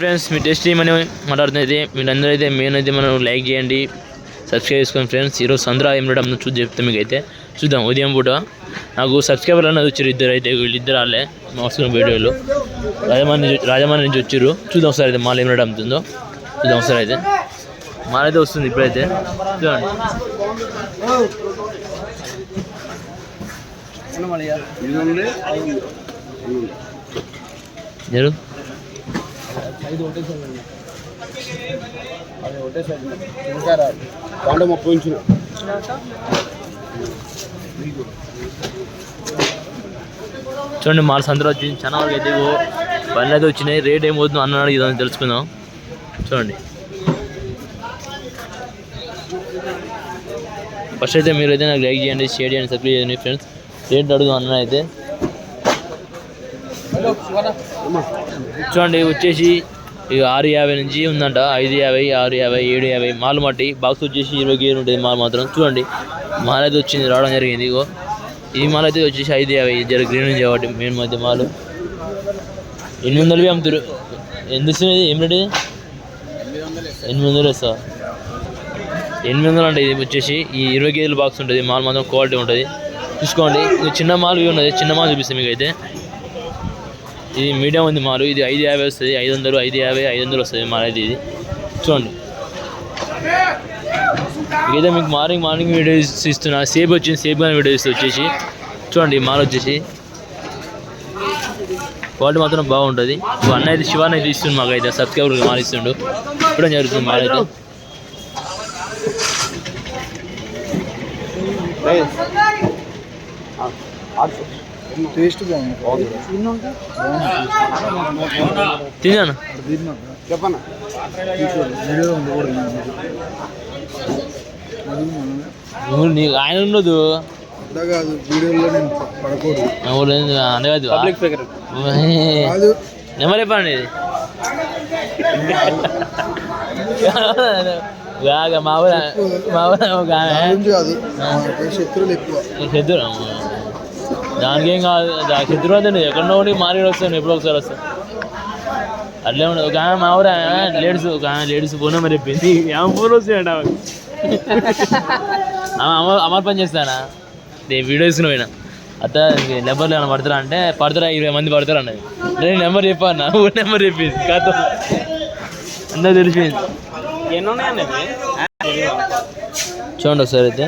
Friends మీ test చేయమని మాట్లాడుతున్నది. మీరందరూ అయితే మెయిన్ అయితే మనం లైక్ చేయండి. సబ్స్క్రైబ్ చేసుకోండి ఫ్రెండ్స్ ఈరోజు సంద్రా ఏం రేట్ చూసి చెప్తాం మీకు అయితే చూద్దాం ఉదయం పూట. నాకు సబ్స్క్రైబర్ అన్నది వచ్చారు ఇద్దరు అయితే వీళ్ళిద్దరు వాళ్ళే మా వస్తున్న వీడియోలు. రాజమండ్రి నుంచి రాజమండ్రి నుంచి వచ్చారు. చూద్దాం ఒకసారి అయితే మాల్ ఏం అమ్ముతుందో చూద్దాం ఒకసారి అయితే. మాల్ అయితే వస్తుంది ఇప్పుడైతే. చూడండి. జరు కాండ ముప్పై ఇంచులు. చూడండి మాల్ సంతలో వచ్చింది చాలా వరకు అయితే బండ్లు అయితే వచ్చినాయి రేట్ ఏమవుతుందో అన్నాడు ఇదని తెలుసుకుందాం. చూడండి. ఫస్ట్ అయితే మీరు అయితే నాకు లైక్ చేయండి షేర్ చేయండి సబ్స్క్రైబ్ చేయండి ఫ్రెండ్స్. రేట్ అడుగు అన్న అయితే. చూడండి వచ్చేసి ఇక ఆరు యాభై నుంచి ఉందంట ఐదు యాభై ఆరు యాభై ఏడు యాభై మాల్ మట్టి బాక్స్ వచ్చేసి ఇరవై గేర్ ఉంటుంది మాల్ మాత్రం. చూడండి మాల్ అయితే వచ్చింది రావడం జరిగింది ఇగో. ఈ మాల్ అయితే వచ్చేసి ఐదు యాభై జర గ్రీన్ నుంచి కాబట్టి మెయిన్ మధ్య మాలు. ఎనిమిది వందలవి అమ్ముతారు. ఎంత ఇది? ఏం ఎనిమిది వందలు వేస్తా. ఎనిమిది వందలు అంటే ఇది వచ్చేసి ఈ ఇరవై కేజీల బాక్స్ ఉంటుంది మాల్ మాత్రం క్వాలిటీ ఉంటుంది. చూసుకోండి ఇది చిన్న మాల్ ఇవి ఉన్నది చిన్న మాల్ చూపిస్తాను మీకు అయితే. ఇది మీడియం ఉంది మాలు. ఇది ఐదు యాభై వస్తుంది ఐదు వందలు ఐదు యాభై ఐదు వందలు వస్తుంది మారైతే ఇది. చూడండి. ఏదో మీకు మార్నింగ్ మార్నింగ్ వీడియోస్ ఇస్తున్నా. సేపు వచ్చింది సేపు కానీ వీడియోస్ వచ్చేసి. చూడండి ఈ మాల్ వచ్చేసి. క్వాలిటీ మాత్రం బాగుంటుంది. ఇప్పుడు అన్న అయితే శివాన్ అయితే ఇస్తుంది మాకు అయితే సబ్స్క్రైబర్ మాల్ ఇప్పుడు జరుగుతుంది మాల అయితే. టేస్ట్ బాగుంది. తిన్నాను? చెప్పన్నా నీకు ఆయన ఉండదు. కాదు వీడియోలో నేను పడకూడదు. కాదు పబ్లిక్ ఫిగర్ కాదు. నెంబర్ చెప్పండి ఇది. బాగా మా ఊర మా ఊర కాదు శత్రువులు ఎక్కువ. శత్రు దానికి ఏం కాదు. దా- శత్రు అంటే ఎక్కడో ఒకటి మారి వస్తాను ఎప్పుడో ఒకసారి వస్తాను అట్లే ఉండదు. ఒక ఆమె మా ఊర లేడీస్ ఒక ఆమె లేడీస్ పోనా మరి చెప్పింది. ఆమె ఫోన్ వస్తాయంట ఆమె. ఆమె అమ్మ అమర్ పని చేస్తానా? వీడియో తీసుకుని పోయినా. అత్త నెంబర్లు ఏమైనా పడతారా అంటే పడతారా ఇరవై మంది పడతారు అన్నది. నేను నెంబర్ చెప్పాను ఊ నెంబర్ చెప్పింది. కాదు. అందరూ తెలిసింది చూడండి ఒకసారి అయితే.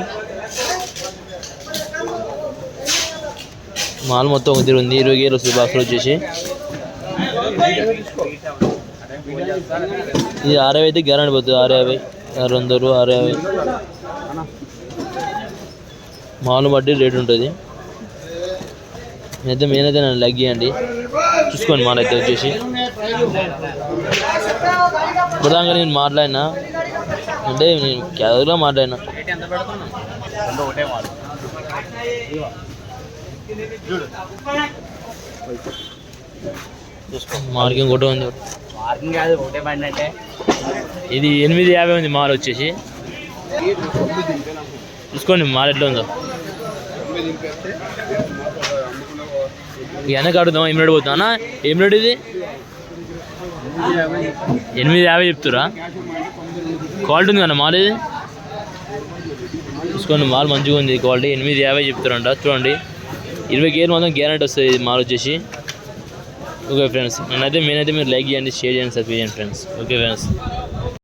మాల్ మొత్తం ఒక ఉంది. ఇరవై గేలు వస్తుంది బాక్స్లో వచ్చేసి. ఇది ఆరు యాభై అయితే గ్యారంటీ పోతుంది ఆరు యాభై ఆరు వందలు ఆరు యాభై. మాల్ బట్టి రేట్ ఉంటుంది. నేనైతే అయితే నన్ను లగ్గి అండి. చూసుకోండి మాల్ అయితే వచ్చేసి. ఇప్పటిదాకా నేను మాట్లాడినా. అంటే నేను క్యాజువల్గా మాట్లాడినా. మార్కింగ్ ఒకటి ఉంది. మార్కింగ్ కాదు ఒకటే బండి అంటే. ఇది ఎనిమిది యాభై ఉంది మాల్ వచ్చేసి. చూసుకోండి మాల్ ఎట్లా ఉందో. వెనక అడుగుదాం ఏం రేటు పోతున్నా? అన్న ఏం రేటు ఇది? ఎనిమిది యాభై చెప్తురా క్వాలిటీ ఉంది కదా మాల్ ఇది? చూసుకోండి మాల్ మంచిగా ఉంది క్వాలిటీ. ఎనిమిది యాభై చెప్తారంట చూడండి. ఇరవై గేర్ మాత్రం గ్యారెంటీ వస్తుంది ఇది మాల్ వచ్చేసి ఓకే ఫ్రెండ్స్ నేనైతే నేనైతే మీరు లైక్ చేయండి షేర్ చేయండి సబ్స్క్రైబ్ చేయండి ఫ్రెండ్స్ ఓకే ఫ్రెండ్స్